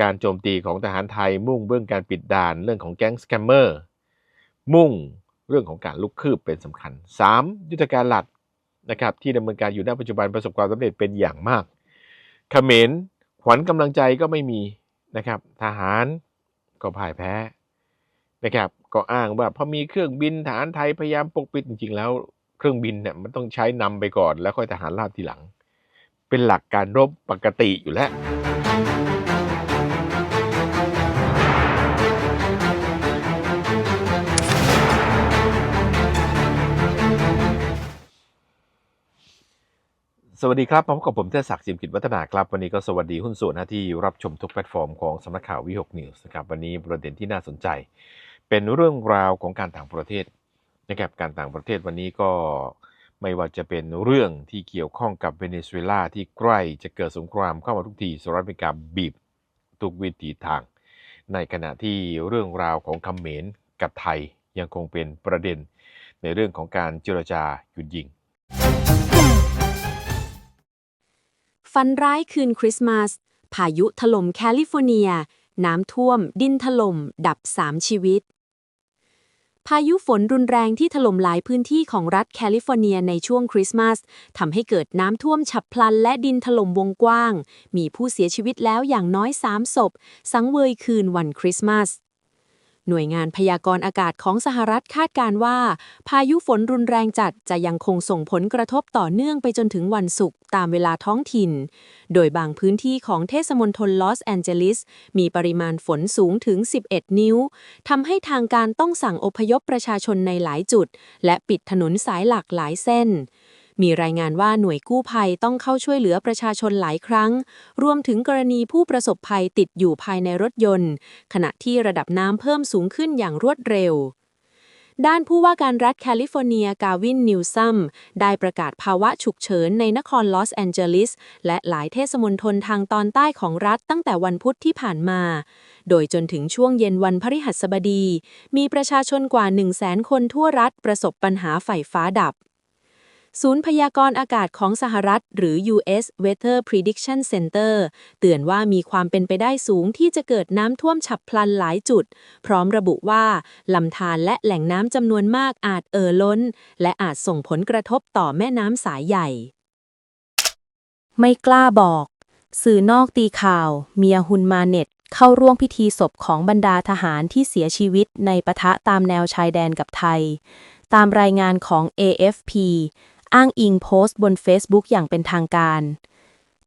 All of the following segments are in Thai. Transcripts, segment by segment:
การโจมตีของทหารไทยมุ่งเรื่องการปิดด่านเรื่องของแก๊งสแกมเมอร์มุ่งเรื่องของการลุกคืบเป็นสำคัญ 3. ยุทธการหลักนะครับที่ดำเนินการอยู่ณปัจจุบันประสบความสำเร็จเป็นอย่างมากเขมรขวัญกำลังใจก็ไม่มีนะครับ ทหารก็พ่ายแพ้นะครับ ก็อ้างว่าพอมีเครื่องบินทหารไทยพยายามปกปิดจริงๆ แล้วเครื่องบินเนี่ยมันต้องใช้นำไปก่อนแล้วค่อยทหารราบทีหลัง เป็นหลักการรบปกติอยู่แล้ว สวัสดีครับพบกับผมเทศศักดิ์สิมกิจวัฒนาครับ วันนี้ก็สวัสดีหุ้นส่วนนะที่รับชมทุกแพลตฟอร์มของสำนักข่าววิหกนิวส์นะครับวันนี้ประเด็นที่น่าสนใจ เป็นเรื่องราวของการต่างประเทศนะครับการต่างประเทศวันนี้ก็ไม่ว่าจะเป็นเรื่องที่เกี่ยวข้องกับเวเนซุเอลาที่ใกล้จะเกิดสงครามเข้ามาทุกทีสหรัฐอเมริกาบีบทุกวิถีทาง ในขณะที่เรื่องราวของคำเขมรกับไทยยังคงเป็นประเด็นในเรื่องของการเจรจาหยุดยิง ฝันร้ายคืนคริสต์มาส พายุถล่มแคลิฟอร์เนีย น้ำท่วม ดินถล่ม ดับ3ชีวิต พายุฝนรุนแรงที่ถล่มหลายพื้นที่ของรัฐแคลิฟอร์เนียในช่วงคริสต์มาสทำให้เกิดน้ำท่วมฉับพลันและดินถล่มวงกว้าง มีผู้เสียชีวิตแล้วอย่างน้อย 3 ศพ สังเวยคืนวันคริสต์มาส หน่วยงานพยากรณ์อากาศของสหรัฐคาดการว่า พายุฝนรุนแรงจัดจะยังคงส่งผลกระทบต่อเนื่องไปจนถึงวันศุกร์ตามเวลาท้องถิ่น โดยบางพื้นที่ของเทศมนตรลอสแอนเจลิส มีปริมาณฝนสูงถึง 11 นิ้วทำให้ทางการต้องสั่งอพยพประชาชนในหลายจุด และปิดถนนสายหลักหลายเส้น มีรายงานว่าหน่วยกู้ภัยต้องเข้าช่วยเหลือประชาชนหลายครั้ง รวมถึงกรณีผู้ประสบภัยติดอยู่ภายในรถยนต์ ขณะที่ระดับน้ำเพิ่มสูงขึ้นอย่างรวดเร็วด้านผู้ว่าการรัฐแคลิฟอร์เนียกาวินนิวซัมได้ประกาศภาวะฉุกเฉินในนครลอสแอนเจลิส และหลายเทศมนตรทางตอนใต้ของรัฐตั้งแต่วันพุธที่ผ่านมา โดยจนถึงช่วงเย็นวันพฤหัสบดี มีประชาชนกว่า 1 0 0 0 0แสนคนทั่วรัฐประสบปัญหาไฟฟ้าดับ ศูนย์พยากรณ์อากาศของสหรัฐ หรือ U.S. Weather Prediction Center เตือนว่ามีความเป็นไปได้สูงที่จะเกิดน้ำท่วมฉับพลันหลายจุด พร้อมระบุว่าลำธารและแหล่งน้ำจำนวนมากอาจเอ่อล้น และอาจส่งผลกระทบต่อแม่น้ำสายใหญ่ ไม่กล้าบอก สื่อนอกตีข่าว เมียฮุนมาเน็ตเข้าร่วมพิธีศพของบรรดาทหารที่เสียชีวิตในปะทะตามแนวชายแดนกับไทย ตามรายงานของ AFP อ้างอิงโพสต์บน Facebook อย่างเป็นทางการ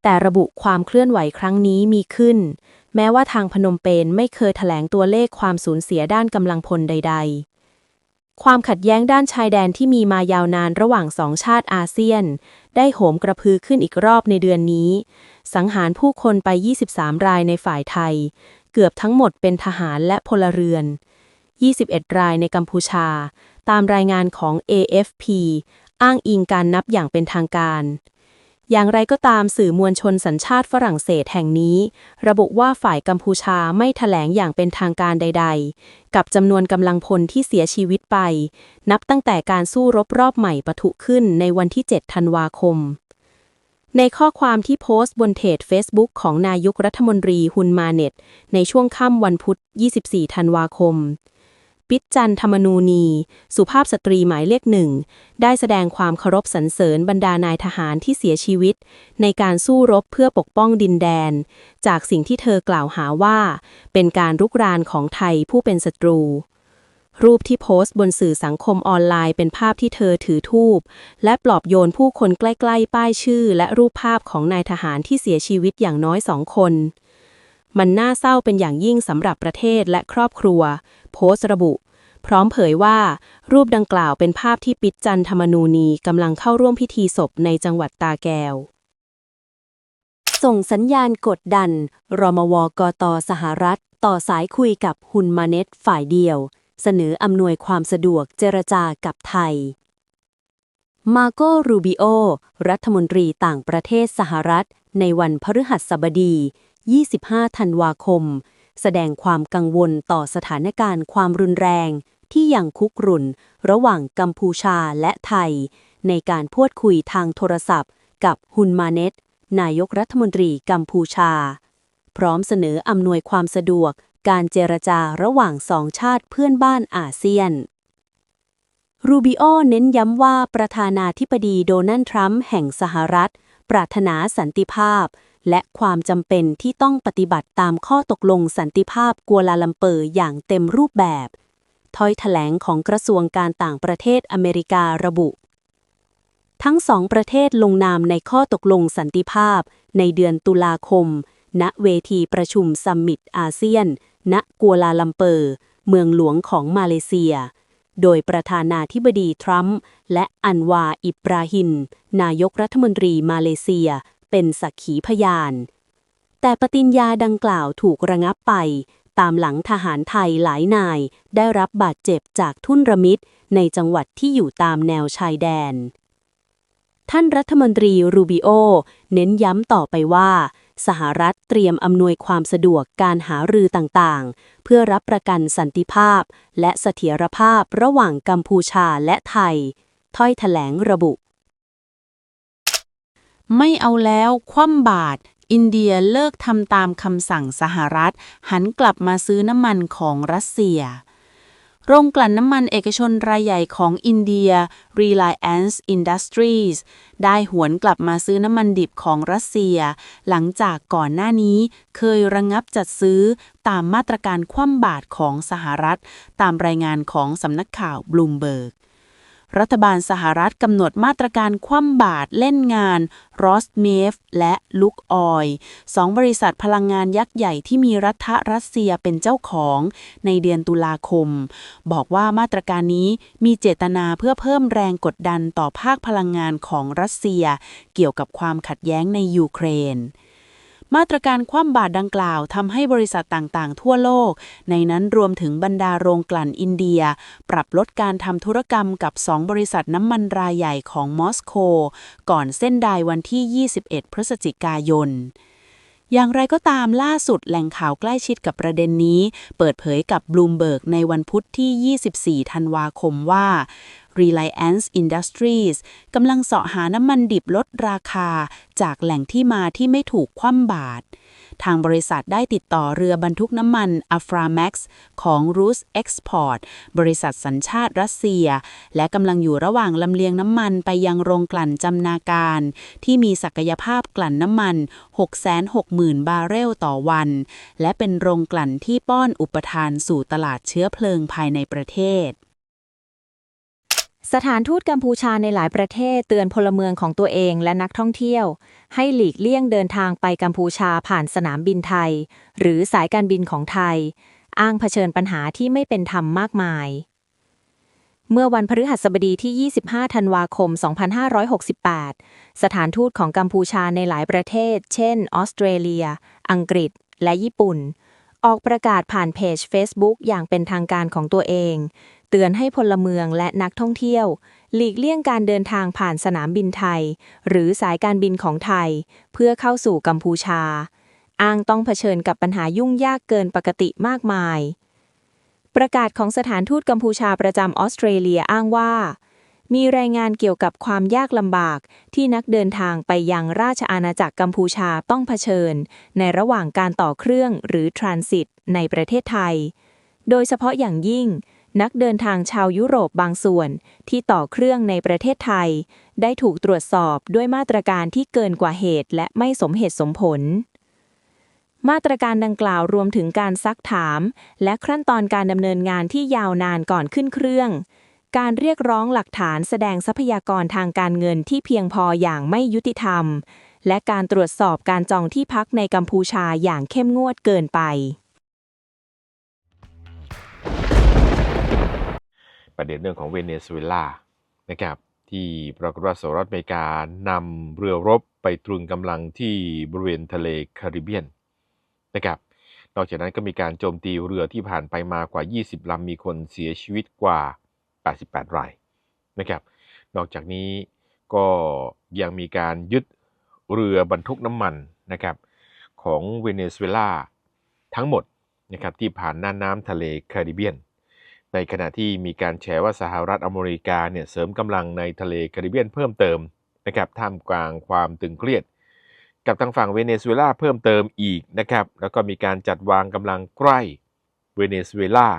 แต่ระบุความเคลื่อนไหวครั้งนี้มีขึ้น แม้ว่าทางพนมเปญไม่เคยแถลงตัวเลขความสูญเสียด้านกำลังพลใด ๆความขัดแย้งด้านชายแดนที่มีมายาวนานระหว่างสองชาติอาเซียน ได้โหมกระพือขึ้นอีกรอบในเดือนนี้ สังหารผู้คนไป 23 รายในฝ่ายไทย เกือบทั้งหมดเป็นทหารและพลเรือน 21 รายในกัมพูชา ตามรายงานของ AFP อ้างอิงการนับอย่างเป็นทางการ อย่างไรก็ตามสื่อมวลชนสัญชาติฝรั่งเศสแห่งนี้ ระบุว่าฝ่ายกัมพูชาไม่แถลงอย่างเป็นทางการใด ๆ กับจำนวนกำลังพลที่เสียชีวิตไป นับตั้งแต่การสู้รบรอบใหม่ปะทุขึ้นในวันที่ 7 ธันวาคมในข้อความที่โพสต์บนเพจ Facebook ของนายกรัฐมนตรีฮุนมาเน็ต ในช่วงค่ำวันพุธ 24 ธันวาคม ปิจจันธรรมนูนี สุภาพสตรีหมายเลขหนึ่ง ได้แสดงความเคารพสรรเสริญบรรดานายทหารที่เสียชีวิต ในการสู้รบเพื่อปกป้องดินแดน จากสิ่งที่เธอกล่าวหาว่า เป็นการรุกรานของไทยผู้เป็นศัตรู รูปที่โพสต์บนสื่อสังคมออนไลน์เป็นภาพที่เธอถือทูบและปลอบโยนผู้คนใกล้ๆ ป้ายชื่อ และรูปภาพของนายทหารที่เสียชีวิตอย่างน้อยสองคน มันน่าเศร้าเป็นอย่างยิ่งสำหรับประเทศและครอบครัว โพสต์ระบุ พร้อมเผยว่า รูปดังกล่าวเป็นภาพที่ปิดจันธรรมนูนีกำลังเข้าร่วมพิธีศพในจังหวัดตาแก้วส่งสัญญาณกดดัน รมวกตสหรัฐ ต่อสายคุยกับฮุนมาเน็ตฝ่ายเดียว เสนออำนวยความสะดวกเจรจากับไทย มาโกรูบิโอ รัฐมนตรีต่างประเทศสหรัฐ ในวันพฤหัสบดี 25 ธันวาคม แสดงความกังวลต่อสถานการณ์ความรุนแรง ที่ยังคุกรุ่น ระหว่างกัมพูชาและไทย ในการพูดคุยทางโทรศัพท์ กับฮุนมาเน็ตนายกรัฐมนตรีกัมพูชา พร้อมเสนออำนวยความสะดวกการเจรจาระหว่างสองชาติเพื่อนบ้านอาเซียน รูบิโอเน้นย้ำว่าประธานาธิบดีโดนัลด์ทรัมป์แห่งสหรัฐ ปรารถนาสันติภาพ และความจำเป็นที่ต้องปฏิบัติตามข้อตกลงสันติภาพกัวลาลัมเปอร์อย่างเต็มรูปแบบ ถ้อยแถลงของกระทรวงการต่างประเทศอเมริการะบุ ทั้งสองประเทศลงนามในข้อตกลงสันติภาพในเดือนตุลาคม ณเวทีประชุมซัมมิตอาเซียน ณกัวลาลัมเปอร์ เมืองหลวงของมาเลเซียโดยประธานาธิบดีทรัมป์และอันวาอิบราฮิมนายกรัฐมนตรีมาเลเซีย เป็นสักขีพยาน แต่ปฏิญญาดังกล่าวถูกระงับไป ตามหลังทหารไทยหลายนายได้รับบาดเจ็บจากทุ่นระมิดในจังหวัดที่อยู่ตามแนวชายแดน ท่านรัฐมนตรีรูบิโอ เน้นย้ำต่อไปว่า สหรัฐเตรียมอำนวยความสะดวกการหารือต่างๆ เพื่อรับประกันสันติภาพ และเสถียรภาพระหว่างกัมพูชาและไทย ถ้อยแถลงระบุ ไม่เอาแล้วคว่ำบาตรอินเดียเลิกทำตามคำสั่งสหรัฐ หันกลับมาซื้อน้ำมันของรัสเซีย โรงกลั่นน้ำมันเอกชนรายใหญ่ของอินเดีย Reliance Industries ได้หวนกลับมาซื้อน้ำมันดิบของรัสเซีย หลังจากก่อนหน้านี้เคยระงงับจัดซื้อตามมาตรการคว่ำบาตรของสหรัฐ ตามรายงานของสำนักข่าวบลูมเบิร์ก รัฐบาลสหรัฐกำหนดมาตรการคว่ำบาตรเล่นงาน r o s n e f และลุกออยสองบริษัทพลังงานยักษ์ใหญ่ที่มีรัฐรัสเซียเป็นเจ้าของในเดือนตุลาคม บอกว่ามาตรการนี้มีเจตนาเพื่อเพิ่มแรงกดดันต่อภาคพลังงานของรัสเซีย เกี่ยวกับความขัดแย้งในยูเครน มาตรการคว่ำบาตรดังกล่าวทำให้บริษัทต่างๆ ทั่วโลก ในนั้นรวมถึงบรรดาโรงกลั่นอินเดีย ปรับลดการทำธุรกรรมกับ 2 บริษัทน้ำมันรายใหญ่ของมอสโก ก่อนเส้นได้วันที่ 21 พฤศจิกายนอย่างไรก็ตามล่าสุดแหล่งข่าวใกล้ชิดกับประเด็นนี้ เปิดเผยกับบลูมเบิร์กในวันพุธที่ 24 ธันวาคมว่า Reliance Industries กำลังเสาะหาน้ำมันดิบลดราคา จากแหล่งที่มาที่ไม่ถูกคว่ำบาตรทางบริษัทได้ติดต่อเรือบรรทุกน้ำมัน Aframax ของ Rus Export บริษัทสัญชาติรัสเซีย และกำลังอยู่ระหว่างลำเลียงน้ำมันไปยังโรงกลั่นจำนาการ ที่มีศักยภาพกลั่นน้ำมัน 660,000 บาร์เรลต่อวัน และเป็นโรงกลั่นที่ป้อนอุปทานสู่ตลาดเชื้อเพลิงภายในประเทศ สถานทูตกัมพูชาในหลายประเทศเตือนพลเมืองของตัวเองและนักท่องเที่ยว ให้หลีกเลี่ยงเดินทางไปกัมพูชาผ่านสนามบินไทย หรือสายการบินของไทย อ้างเผชิญปัญหาที่ไม่เป็นธรรมมากมาย เมื่อวันพฤหัสบดีที่ 25 ธันวาคม 2568 สถานทูตของกัมพูชาในหลายประเทศ เช่น ออสเตรเลีย อังกฤษ และญี่ปุ่นออกประกาศผ่านเพจ Facebook อย่างเป็นทางการของตัวเอง เตือนให้พลเมืองและนักท่องเที่ยว หลีกเลี่ยงการเดินทางผ่านสนามบินไทย หรือสายการบินของไทย เพื่อเข้าสู่กัมพูชา อ้างต้องเผชิญกับปัญหายุ่งยากเกินปกติมากมาย ประกาศของสถานทูตกัมพูชาประจำออสเตรเลียอ้างว่า มีรายงานเกี่ยวกับความยากลำบากที่นักเดินทางไปยังราชอาณาจักรกัมพูชาต้องเผชิญ ในระหว่างการต่อเครื่องหรือทรานสิตในประเทศไทย โดยเฉพาะอย่างยิ่ง นักเดินทางชาวยุโรปบางส่วน ที่ต่อเครื่องในประเทศไทย ได้ถูกตรวจสอบด้วยมาตรการที่เกินกว่าเหตุ และไม่สมเหตุสมผล มาตรการดังกล่าวรวมถึงการซักถาม และขั้นตอนการดำเนินงานที่ยาวนานก่อนขึ้นเครื่อง การเรียกร้องหลักฐานแสดงทรัพยากรทางการเงินที่เพียงพออย่างไม่ยุติธรรม และการตรวจสอบการจองที่พักในกัมพูชาอย่างเข้มงวดเกินไป ประเด็นเรื่องของเวเนซุเอลานะครับที่ปรากฏว่าสหรัฐอเมริกานำเรือรบไปตรึงกำลังที่บริเวณทะเลแคริบเบียนนะครับนอกจากนั้นก็มีการโจมตีเรือที่ผ่านไปมากว่า 20 ลำมีคนเสียชีวิตกว่า 88 รายนะครับนอกจากนี้ก็ยังมีการยึดเรือบรรทุกน้ำมันนะครับของเวเนซุเอลาทั้งหมดนะครับที่ผ่านน่านน้ำทะเลแคริบเบียน ในขณะที่มีการแฉว่าสหรัฐอเมริกาเนี่ยเสริมกำลังในทะเลแคริบเบียนเพิ่มเติมนะครับท่ามกลางความตึงเครียด กับทางฝั่งเวเนซุเอลาเพิ่มเติมอีกนะครับแล้วก็มีการจัดวางกำลังใกล้เวเนซุเอลา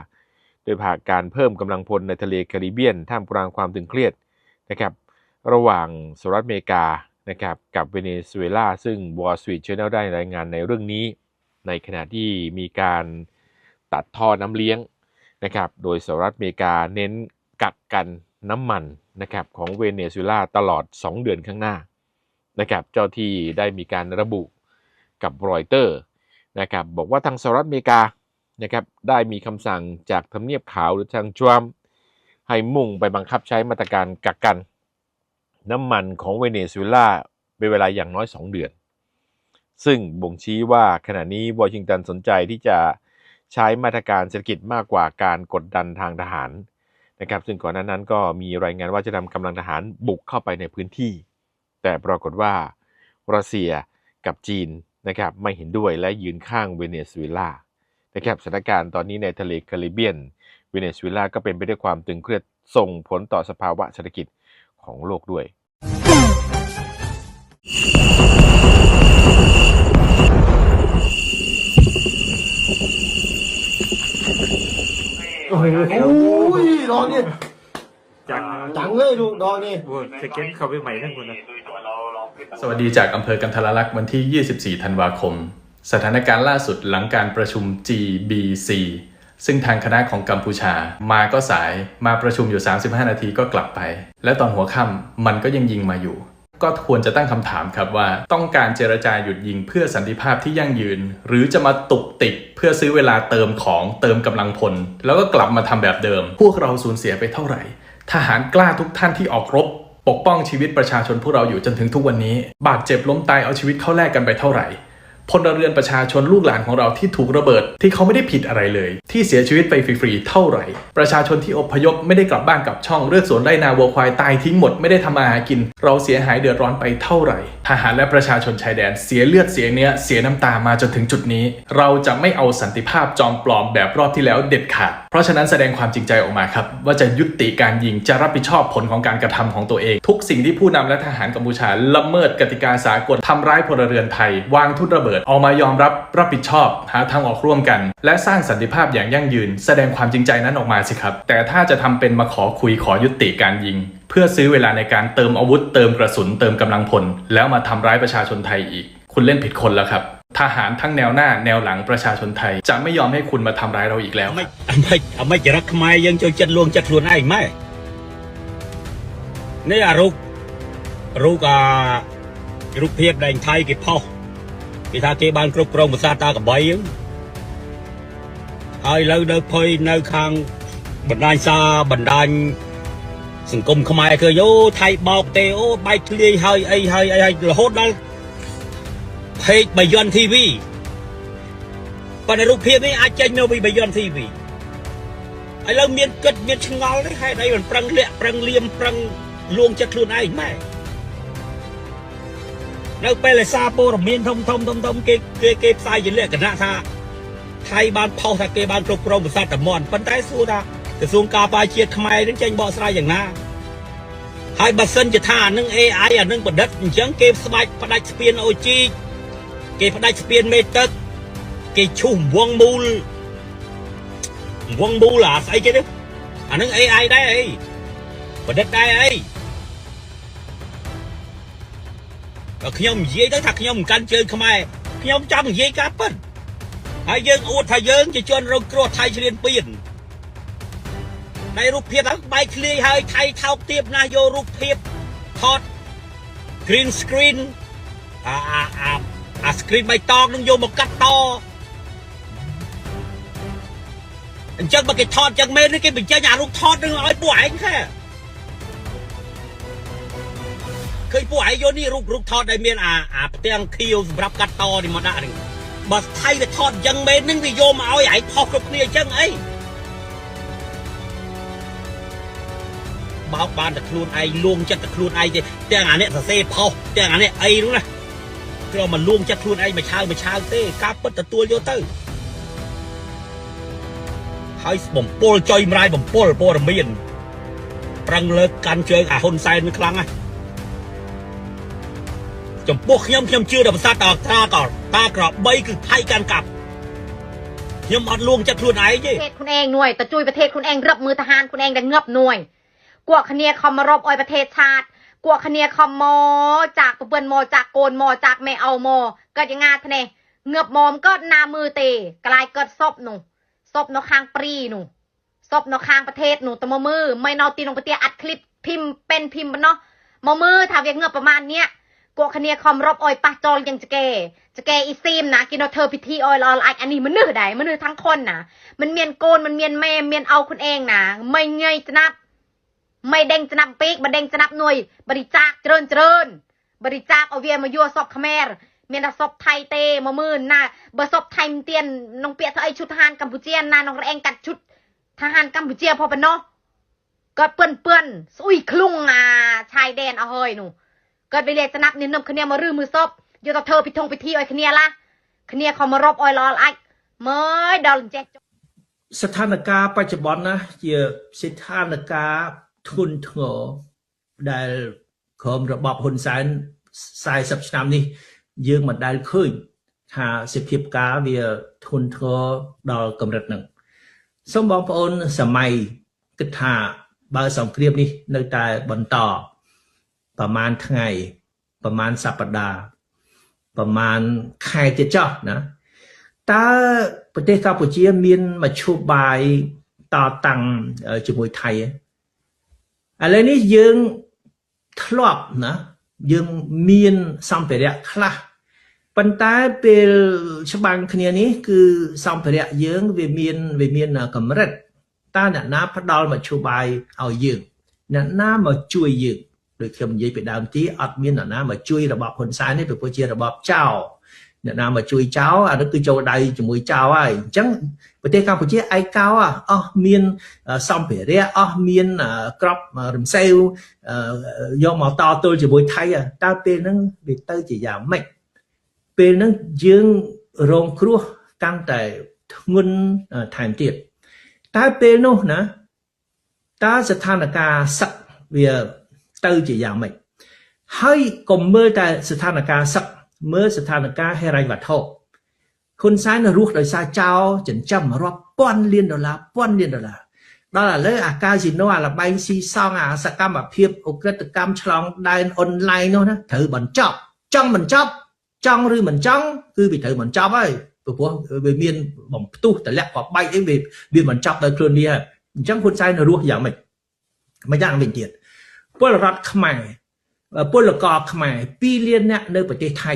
โดยผ่านการเพิ่มกำลังพลในทะเลแคริบเบียน ท่ามกลางความตึงเครียดนะครับระหว่างสหรัฐอเมริกานะครับกับเวเนซุเอลาซึ่ง Wall Street Journal ได้รายงานในเรื่องนี้ ในขณะที่มีการตัดท่อน้ำเลี้ยง นะครับโดยสหรัฐอเมริกาเน้นกักกันน้ำมันนะครับของเวเนซุเอลาตลอด 2 เดือนข้างหน้านะครับเจ้าที่ได้มีการระบุกับรอยเตอร์นะครับบอกว่าทางสหรัฐอเมริกานะครับได้มีคำสั่งจากทำเนียบขาวหรือทางทรัมป์ให้มุ่งไปบังคับใช้มาตรการกักกันน้ำมันของเวเนซุเอลาเป็นเวลาอย่างน้อย 2 เดือน ซึ่งบ่งชี้ว่าขณะนี้วอชิงตันสนใจที่จะ ใช้มาตรการเศรษฐกิจมากกว่าการกดดันทางทหารนะครับ ซึ่งก่อนหน้านั้นก็มีรายงานว่าจะนำกำลังทหารบุกเข้าไปในพื้นที่ แต่ปรากฏว่ารัสเซียกับจีนนะครับไม่เห็นด้วยและยืนข้างเวเนซุเอลานะครับสถานการณ์ตอนนี้ในทะเลแคริบเบียน เวเนซุเอลาก็เป็นไปด้วยความตึงเครียดส่งผลต่อสภาวะเศรษฐกิจของโลกด้วย โอ้ยดอกนี่จากจังเลยดูดอกนี่โอ้สเก็ตเข้าไปใหม่ทั้งคนนะสวัสดีจากอำเภอกันทรลักษณ์วันที่ 24 ธันวาคม สถานการณ์ล่าสุดหลังการประชุม GBC ซึ่งทางคณะของกัมพูชา มาก็สายมาประชุมอยู่ 35 นาทีก็กลับไป และตอนหัวค่ำมันก็ยังยิงมาอยู่ ก็ควรจะตั้งคำถามครับว่า ต้องการเจรจาหยุดยิงเพื่อสันติภาพที่ยั่งยืน หรือจะมาตุกติกเพื่อซื้อเวลาเติมของเติมกำลังพล แล้วก็กลับมาทำแบบเดิม พวกเราสูญเสียไปเท่าไหร่ ทหารกล้าทุกท่านที่ออกรบ ปกป้องชีวิตประชาชนพวกเราอยู่จนถึงทุกวันนี้ บาดเจ็บล้มตายเอาชีวิตเข้าแลกกันไปเท่าไหร่ พลเรือนประชาชนลูกหลานของเราที่ถูกระเบิดที่เขาไม่ได้ผิดอะไรเลย ที่เสียชีวิตไปฟรีๆเท่าไหร่ ประชาชนที่อพยพไม่ได้กลับบ้านกลับช่องเลือกสวนไร่นาวัวควายตายทิ้งหมดไม่ได้ทำมาหากิน เราเสียหายเดือดร้อนไปเท่าไหร่ ทหารและประชาชนชายแดนเสียเลือดเสียเนื้อเสียน้ำตามาจนถึงจุดนี้ เราจะไม่เอาสันติภาพจอมปลอมแบบรอบที่แล้วเด็ดขาด เพราะฉะนั้นแสดงความจริงใจออกมาครับ ว่าจะยุติการยิงจะรับผิดชอบผลของการกระทำของตัวเอง ทุกสิ่งที่ผู้นำและทหารกัมพูชาละเมิดกติกาสากลทำร้ายพลเรือนไทย วางทุ่นระเบิดออกมายอมรับรับผิดชอบ หาทางออกร่วมกัน และสร้างสันติภาพอย่างยั่งยืน แสดงความจริงใจนั้นออกมาสิครับ แต่ถ้าจะทำเป็นมาขอคุยขอยุติการยิง เพื่อซื้อเวลาในการเติมอาวุธ เติมกระสุน เติมกำลังพล แล้วมาทำร้ายประชาชนไทยอีก คุณเล่นผิดคนแล้วครับ ทหารทั้งแนวหน้าแนวหลังประชาชนไทย จะไม่ยอมให้คุณมาทำร้ายเราอีกแล้ว មិនមិនអមិនចរិតខ្មែរយើងចូលចិត្តលួងចិត្តខ្លួនឯងម៉ែនេះអារូបរូបអារូបភាពដែលថៃគេផុសគេថាគេបានគ្រប់គ្រងភាសាតាកបីហ្នឹងហើយឥឡូវនៅភ័យនៅខាងបណ្ដាញសារបណ្ដាញ សង្គមខ្មែរឃើញអូថៃបោកទេអូបែកធ្លាយហើយអីហើយអីហើយរហូតដល់ page Bayon TV ប៉ុន្តែរូបភាពនេះអាចចេញនៅពី Bayon TV ឥឡូវមានគិតមានឆ្ងល់ទេហេតុអីមិនប្រឹងលាក់ប្រឹងលៀមប្រឹងលួងចិត្តខ្លួនឯងម៉ែនៅពេលឯសារព័ត៌មានធំធំធំធំគេគេគេផ្សាយជាលក្ខណៈថាថៃបានផុសថាគេបានគ្រប់គ្រងប្រសាទតំន់ប៉ុន្តែសួរថា ក្រសួងការពារជាតិខ្មែរនឹងចេញបកស្រាយយ៉ាងណាហើយបើសិនជាថាអានឹង AI អានឹងប្រឌិតអញ្ចឹងគេស្បាច់ផ្ដាច់ស្ពានអូជីគេផ្ដាច់ស្ពានមេទឹកគេឈូសវងមូលវងមូលអាស្អីគេនេះអានឹង AI ដែរអីប្រឌិតដែរអីដល់ខ្ញុំនិយាយទៅថាខ្ញុំមិនកាន់ជើងខ្មែរខ្ញុំចង់និយាយការពិតហើយយើងអួតថាយើងជាជនរងគ្រោះថៃឆ្លៀនពៀន ในរូបភាពហ្នឹងបែកធ្លាយហើយថៃថោកទាបណាស់យករូបភាពថត green screen អាអាអាអា screen បៃតងនឹងយកមកកាត់តអញ្ចឹងបើគេថតចឹងមែនទេគេបញ្ចេញអារូបថតនឹងឲ្យពួកឯងខែឃើញពួកឯងយកនេះរូបរូបថតដែលមានអាអាផ្ទាំងខៀវសម្រាប់កាត់តនេះមកដាក់នេះបើថៃវាថតចឹងមែននឹងវាយកមកឲ្យឯងផុសគ្រប់គ្នាអញ្ចឹងអី បោកបានតែខ្លួនឯងលួងចិត្តតែខ្លួនឯងទេទាំងអានេះសរសេរផុសទាំងអានេះអីនោះណា គ្រាន់មកលួងចិត្តខ្លួនឯងមួយឆាវមួយឆាវទេការពិតទទួលយកទៅហើយបំពល់ចុយម្រាយបំពល់ព័ត៌មានប្រឹងលើកកាន់ជើងអាហ៊ុនសែននឹងខ្លាំងណាស់ ចំពោះខ្ញុំខ្ញុំជឿដល់ប្រសាទដល់តាក៏តាក្រ3គឺថៃកាន់កាប់ខ្ញុំអត់លួងចិត្តខ្លួនឯងទេ ប្រទេសខ្លួនឯងនួយទៅជួយប្រទេសខ្លួនឯងរឹបមើលทหารខ្លួនឯងដែលងាប់នួយ กวกคเนียคอมมารบออยประเทศชาติกวกคเนียคอมมอจากปะเปือนมอจากโกนมอจากไม่เอามอกิดยังงาทะเนเงือบมอมก็นามือเตะกลายเกิดซบหนูซบนอคางปรีหนูซบนอคางประเทศหนูตะมมือ ไม่นอตีนองประเตียอัดคลิปพิมพ์เป็นพิมพ์เนาะมอมือทาเวียเงือบประมาณเนี้ยกวกคเนียคอมรบออยปะจอลยังจะเกจะเกอีซีมนะกินเอาเธอพิธีออยลอลไออันนี้มันเนื้อใดมันเนื้อทั้งคนนะมันเมียนโกนมันเมียนแม่เมียนเอาคุณเองนะไม่เงยจะนับ មិនដេញស្នាប់ពេកមិនដេញស្នាប់នួយបរិចាគច្រើនច្រើនបរិចាគឲ្យវាមកយួរសពខ្មែរមានតែសពថៃទេមកមើលណាបើសពថៃមិនទៀនក្នុងពាក្យស្អីឈុតហានកម្ពុជាណាក្នុងរែងកាត់ឈុតថាហានកម្ពុជាផប៉ុណ្ណោះគាត់ពឿនពឿនស្អ៊ុយឃ្លុងអាឆៃដែនអស់ហើយនោះគាត់វាលាស្នាប់នេះនឹមគ្នាមកឬមើលសពយកទៅធ្វើពិធងពិធីឲ្យគ្នាឡាគ្នាខំរົບឲ្យល្អល្អអាចមើលដល់ចេះស្ថានភាពបច្ចុប្បន្នណាជាស្ថានភាព ធ្ងន់ធ្ងរដែលក្រុមរបបហ៊ុនសែន40ឆ្នាំនេះ យើងមិនដែលឃើញថាសភាពការវាធ្ងន់ធ្ងរដល់កម្រិតហ្នឹងសូមបងប្អូនសម័យគិតថាបើសង្គ្រាមនេះនៅតែបន្តប្រមាណថ្ងៃប្រមាណសប្តាហ៍ប្រមាណខែទៀតចុះណាតើប្រទេសកម្ពុជាមានមធ្យោបាយតតាំងអឺជាមួយថៃទេ ឥឡូវនេះយើងធ្លាប់ណាយើងមានសម្ភារៈខ្លះប៉ុន្តែពេលច្បាំងគ្នានេះ គឺសម្ភារៈយើងវាមានវាមានកម្រិតតើអ្នកណាផ្ដល់មធ្យោបាយឲ្យយើងអ្នកណាមកជួយយើងដូចខ្ញុំនិយាយពីដើមទីអត់មានអ្នកណាមកជួយរបបហ៊ុនសែនទេព្រោះជារបបចោល អ្នកណាមកជួយចោលអានោះគឺចូលដៃជាមួយចោលហើយអញ្ចឹងប្រទេសកម្ពុជាឯកោហ่ะអស់មានអឺសម្ភារៈអស់មានអឺក្របរំសេវអឺយកមកតទល់ជាមួយថៃហ่ะតើពេលហ្នឹងវាទៅជាយ៉ាងម៉េចពេលហ្នឹងយើងរងគ្រោះកាន់តែធ្ងន់អឺថែមទៀតតើពេលនោះណាតើស្ថានភាពសឹកវាទៅជាយ៉ាងម៉េចហើយកុំមើលតែស្ថានភាពសឹក មើលស្ថានភាពហិរញ្ញវត្ថុហ៊ុនសែនរស់ដោយសារចោលចិញ្ចឹមរាប់ពាន់លានដុល្លារពាន់លានដុល្លារដល់ឥឡូវអាកាស៊ីណូអាលបែងស៊ីសងអាសកម្មភាពអ ுக ្រិតកម្មឆ្លងដែនអនឡាញនោះណាត្រូវបញ្ចប់ចង់បញ្ចប់ចង់ឬមិនចង់គឺវាត្រូវបញ្ចប់ហើយព្រោះវាមានបំផ្ទុះតម្លាក់បបែកអីវាវាបញ្ចប់ដោយខ្លួននេះហើយអញ្ចឹងហ៊ុនសែនរស់យ៉ាងម៉េចម្យ៉ាងវិញទៀតពលរដ្ឋខ្មែរ ពលករខ្មែរ2លាននាក់នៅប្រទេសថៃ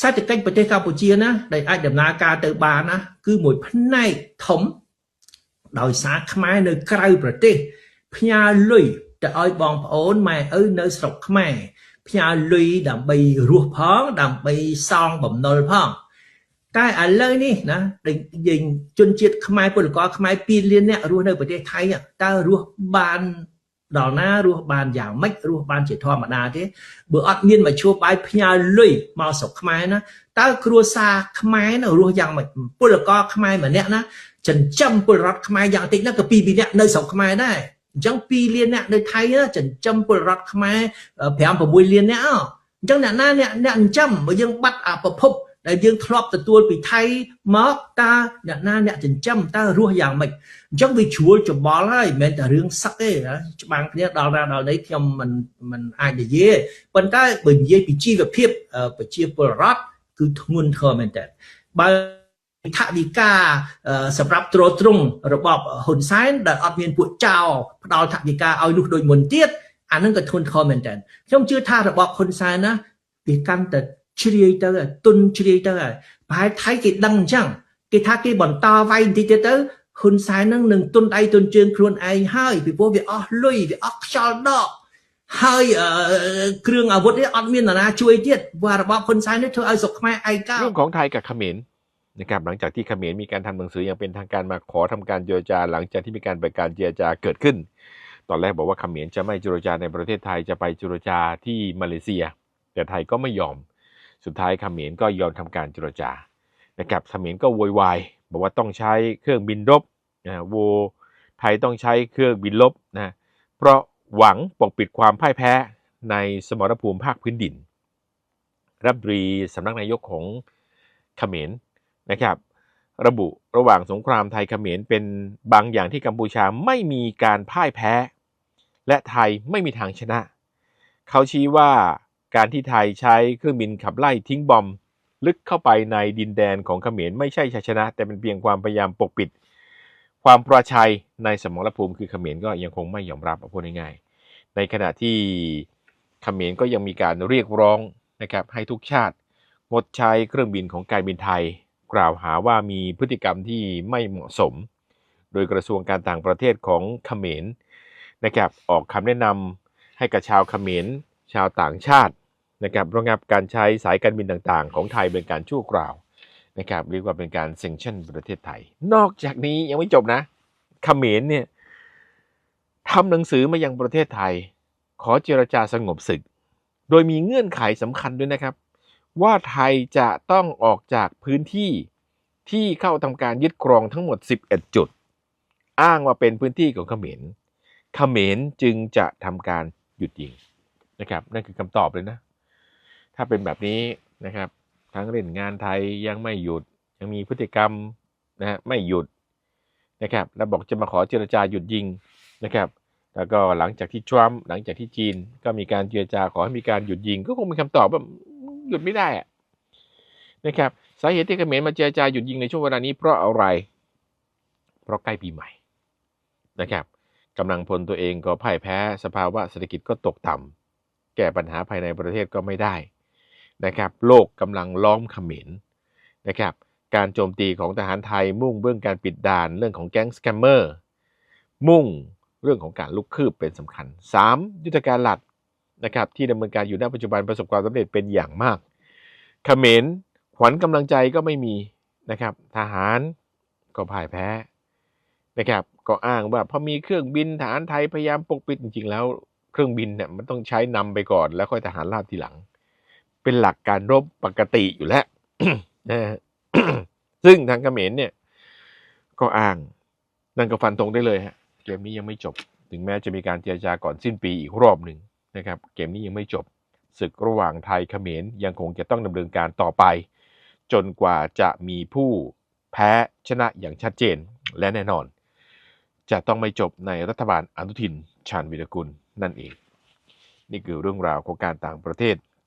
សេដ្ឋកិច្ចប្រទេសកម្ពុជាណាដែលអាចដំណើរការទៅបានណាគឺមួយផ្នែកធំដោយសារខ្មែរនៅក្រៅប្រទេសផ្ញើលុយទៅឲ្យបងប្អូនម៉ែឪនៅស្រុកខ្មែរផ្ញើលុយដើម្បីរស់ផងដើម្បីសងបំណុលផងតែឥឡូវនេះណាដែលយើងជនជាតិខ្មែរពលករខ្មែរ2លាននាក់រស់នៅប្រទេសថៃតើរស់បាន ដល់ណារស់បានយ៉ាងម៉េចរស់បានជាធម្មតាទេបើអត់មានមជ្ឈបាយផ្ញើលុយមកស្រុកខ្មែរណាតើគ្រួសារខ្មែរណារស់យ៉ាងម៉េចពលករខ្មែរម្នាក់ណាចិញ្ចឹមពលរដ្ឋខ្មែរយ៉ាងតិចណាក៏2 2នាក់នៅស្រុកខ្មែរដែរអញ្ចឹង2លាននាក់នៅថៃណាចិញ្ចឹមពលរដ្ឋខ្មែរ5 6លាននាក់អញ្ចឹងអ្នកណាអ្នកអ្នកចិញ្ចឹមបើយើងបាត់អាប្រភព ដែលយើងធ្លាប់ទទួលពីថៃមកតើអ្នកណាអ្នកចិញ្ចឹមតើរស់យ៉ាងម៉េចអញ្ចឹងវាជ្រួលច្បល់ហើយមិនមែនតែរឿងសឹកទេណាច្បាំងគ្នាដល់ណាដល់នេះខ្ញុំមិនមិនអាចនិយាយទេប៉ុន្តែបើនិយាយពីជីវភាពអឺប្រជាពលរដ្ឋគឺធ្ងន់ធ្ងរមែនតើបើថវិកាអឺសម្រាប់ទ្រទ្រង់របបហ៊ុនសែនដែលអត់មានពួកចៅផ្ដល់ថវិកាឲ្យនោះដូចមុនទៀតអានឹងក៏ធ្ងន់ធ្ងរមែនតើខ្ញុំជឿថារបបហ៊ុនសែនណាវាកាន់តែ chia tới là tuân chia tới là phải thấy cái đăng chăng cái tha cái bọn to vay thì tới tới hun sai năng nâng tuân ai tuân chương khuôn ai hơi vì bố vì ớt lùi vì ớt cho đó hơi เครื่องอาวุธนี่อดมีนนะช่วยเทียดว่าบอบคนสายนี่เธอเอาศกมาไอ้ก้าเรื่องของไทยกับเขมรนะครับหลังจากที่เขมรมีการทำหนังสืออย่างเป็นทางการมาขอทำการเจรจา หลังจากที่มีการเปิดการเจรจาเกิดขึ้น ตอนแรกบอกว่าเขมรจะไม่เจรจาในประเทศไทยจะไปเจรจาที่มาเลเซีย แต่ไทยก็ไม่ยอม สุดท้ายเขมรก็ยอมทำการเจรจานะครับเขมรก็โวยวายบอกว่าต้องใช้เครื่องบินรบนะโวไทยต้องใช้เครื่องบินรบนะเพราะหวังปกปิดความพ่ายแพ้ในสมรภูมิภาคพื้นดิน รัฐมนตรีสำนักนายกของเขมรนะครับ ระบุระหว่างสงครามไทยเขมรเป็นบางอย่างที่กัมพูชาไม่มีการพ่ายแพ้ และไทยไม่มีทางชนะ เขาชี้ว่า การที่ไทยใช้เครื่องบินขับไล่ทิ้งบอมลึกเข้าไปในดินแดนของเขมรไม่ใช่ชัยชนะ แต่เป็นเพียงความพยายามปกปิด ความปราชัยในสมรภูมิคือเขมรก็ยังคงไม่ยอมรับเอาพูดง่ายๆในขณะที่เขมรก็ยังมีการเรียกร้องนะครับให้ทุกชาติงดใช้เครื่องบินของการบินไทย กล่าวหาว่ามีพฤติกรรมที่ไม่เหมาะสม โดยกระทรวงการต่างประเทศของเขมรนะครับออกคำแนะนำให้กับชาวเขมรชาวต่างชาติ นะครับระงับการใช้สายการบินต่างๆ ของไทยเป็นการชั่วคราวนะครับเรียกว่าเป็นการเซ็งชั่นประเทศไทย นอกจากนี้ยังไม่จบนะเขมรเนี่ยทำหนังสือมายังประเทศไทย ขอเจรจาสงบศึก โดยมีเงื่อนไขสำคัญด้วยนะครับ ว่าไทยจะต้องออกจากพื้นที่ที่เข้าทำการยึดครองทั้งหมด 11 จุด อ้างว่าเป็นพื้นที่ของเขมรเขมรจึงจะทำการหยุดยิงนะครับ นั่นคือคำตอบเลยนะ ถ้าเป็นแบบนี้นะครับ ทั้งเล่นงานไทยยังไม่หยุด ยังมีพฤติกรรมนะฮะไม่หยุดนะครับ แล้วบอกจะมาขอเจรจาหยุดยิงนะครับ แล้วก็หลังจากที่ทรัมป์หลังจากที่จีน ก็มีการเจรจาขอให้มีการหยุดยิง ก็คงมีคำตอบว่าหยุดไม่ได้อะนะครับสาเหตุที่เขมรมาเจรจาหยุดยิงในช่วงเวลานี้เพราะอะไร เพราะใกล้ปีใหม่นะครับกำลังพลตัวเองก็พ่ายแพ้ สภาวะเศรษฐกิจก็ตกต่ำแก้ปัญหาภายในประเทศก็ไม่ได้ นะครับโลกกำลังล้อมเขมรนะครับการโจมตีของทหารไทยมุ่งเบื้องการปิดด่านเรื่องของแก๊งสแกมเมอร์มุ่งเรื่องของการลุกคืบเป็นสำคัญ 3. ยุทธการหลักนะครับที่ดำเนินการอยู่ณปัจจุบันประสบความสำเร็จเป็นอย่างมากเขมรขวัญกำลังใจก็ไม่มีนะครับทหารก็พ่ายแพ้นะครับก็อ้างว่าพอมีเครื่องบินทหารไทยพยายามปกปิดจริงๆแล้ว เครื่องบินเนี่ยมันต้องใช้นำไปก่อนแล้วค่อยทหารราบทีหลัง เป็นหลักการรบปกติอยู่แล้วนะฮะซึ่งทางเขมรเนี่ย ก็อ้าง นั่นก็ฟันตรงได้เลยฮะเกมนี้ยังไม่จบ ถึงแม้จะมีการเจรจาก่อนสิ้นปีอีกรอบหนึ่งนะครับ เกมนี้ยังไม่จบศึกระหว่างไทยเขมรยังคงจะต้องดำเนินการต่อไป จนกว่าจะมีผู้แพ้ชนะอย่างชัดเจนและแน่นอน จะต้องไม่จบในรัฐบาลอนุทินชาญวิรกุลนั่นเอง นี่คือเรื่องราวของการต่างประเทศ